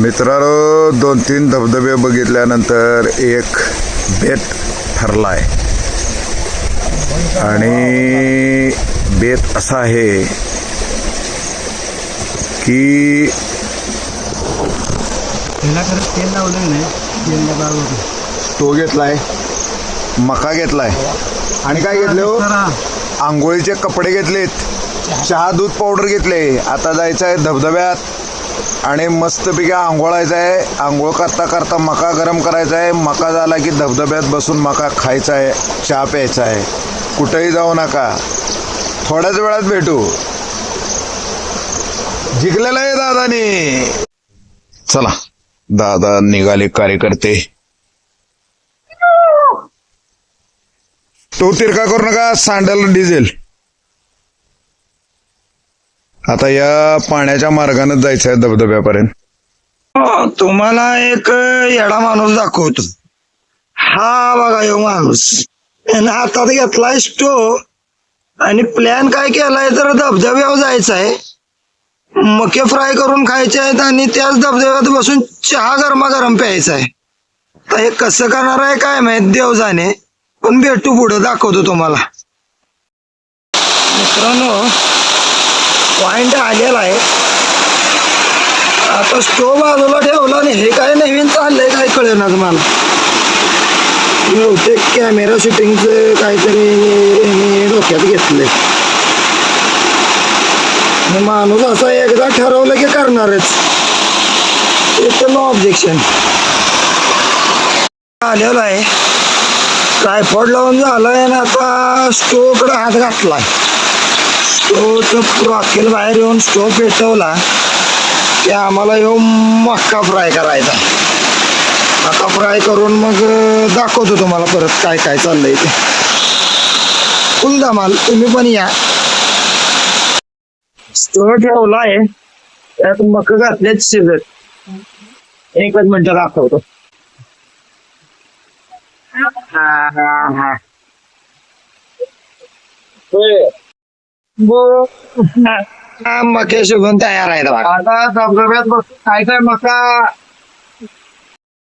मित्रांनो दोन तीन धबधबे बघितल्यानंतर एक बेत ठरलाय आणि बेत असा आहे की तो घेतलाय मका घेतलाय. आणि काय घेतले हो? आंघोळीचे कपडे घेतलेत. चहा दूध पावडर घेतले. आता जायचं आहे धबधब्यात. आणि मस्तपैकी आंघोळायचं आहे. आंघोळ करता करता मका गरम करायचा आहे. मका झाला की धबधब्यात बसून मका खायचा आहे. चहा प्यायचा आहे. कुठेही जाऊ नका. थोड्याच वेळात भेटू. जिंकलेलं आहे दादानी. चला दादा निघाले कार्यकर्ते. तो तिरका करू नका. सांडल डिझेल. आता या पाण्याच्या मार्गाने जायचं आहे धबधब्यापर्यंत. हो, तुम्हाला एक येडा माणूस दाखवतो. हा बघा यो माणूस. यानं हातात घेतलाय स्टो आणि प्लॅन काय केलाय तर धबधब्यावर जायचं आहे. मके फ्राय करून खायचे आहेत आणि त्याच धबधब्यात बसून चहा गरमागरम प्यायचा आहे. तर हे कसं करणार आहे काय माहीत देव जाणे पण भेटू पुढं दाखवतो तुम्हाला. मित्रांनो पॉइंट आलेला आहे. आता स्टोव बाजूला ठेवला आणि हे काय नवीन चाललंय काय कळेनाच मला बहुतेक कॅमेरा शूटिंगचं काहीतरी मी डोक्यात घेतलंय. माणूस असा एकदा ठरवलं की करणारच. इथं नो ऑब्जेक्शन आलेलं आहे. ट्रायफॉड लावून झालाय आणि आता स्टोवकडे हात तो स्टोवचं रॉकेल बाहेर येऊन स्टोव पेटवला की आम्हाला येऊ मक्का फ्राय करायचा. मक्का फ्राय करून मग दाखवतो तुम्हाला परत काय काय चाललंय ते. फुल धमाल तुम्ही पण या. स्टोव ठेवला आहे त्यात मक घातलेच शिजत. एकच मिनिट दाखवतो. हा हा हा. हा, मके शिजून तयार बघा. आता धबधब्यात बसून खायचंय मका?